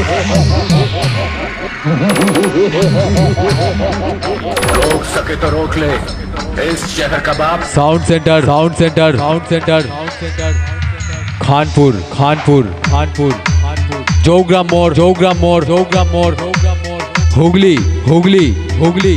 रोक सके तो रोक ले इस शहर का बाप sound centre sound centre sound centre sound centre Khanpur Khanpur Khanpur Khanpur Jogram मोर जोग्राम मोर जोग्राम मोर जोग्राम मोर Hooghly Hooghly Hooghly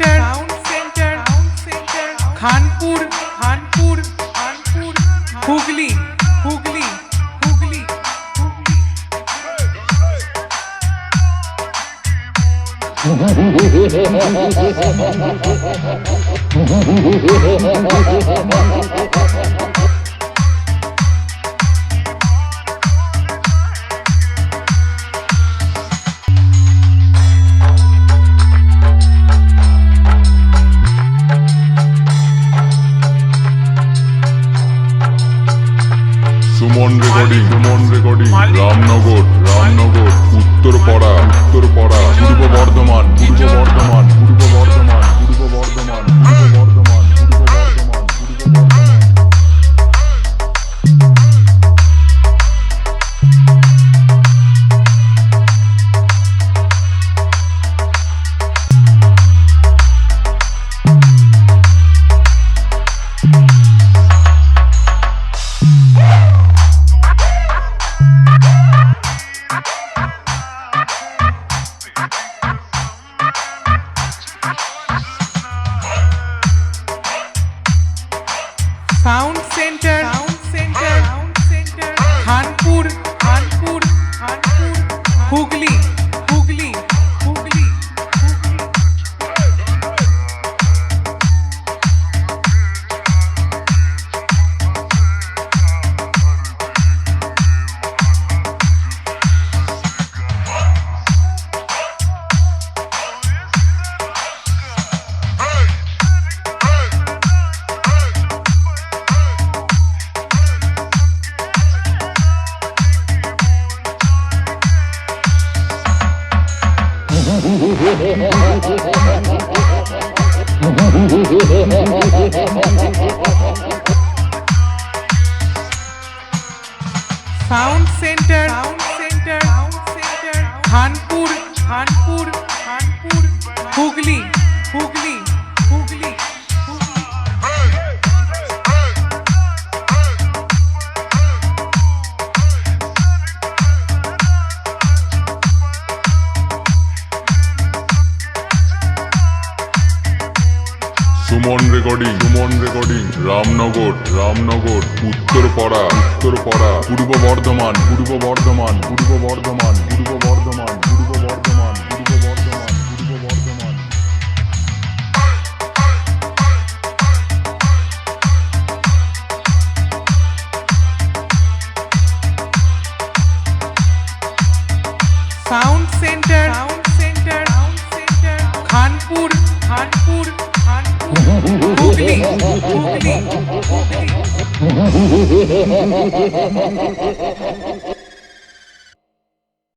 centre Khanpur Khanpur Khanpur Hooghly Hooghly Hooghly Hooghly Suman recording Suman recording Ramnagar Ramnagar উত্তর Uttarpara Purba Bardhaman Purba Bardhaman Purba Bardhaman sound centre sound centre sound centre Khanpur Khanpur Khanpur Hooghly Hooghly Suman recording Suman recording Ramnagar Ramnagar Uttarpara Uttarpara পূর্ব Bardhaman Purba Bardhaman Purba Bardhaman Purba Bardhaman Purba Bardhaman Purba Bardhaman Purba Bardhaman sound centre sound centre Khanpur Khanpur મોકલી મોકલી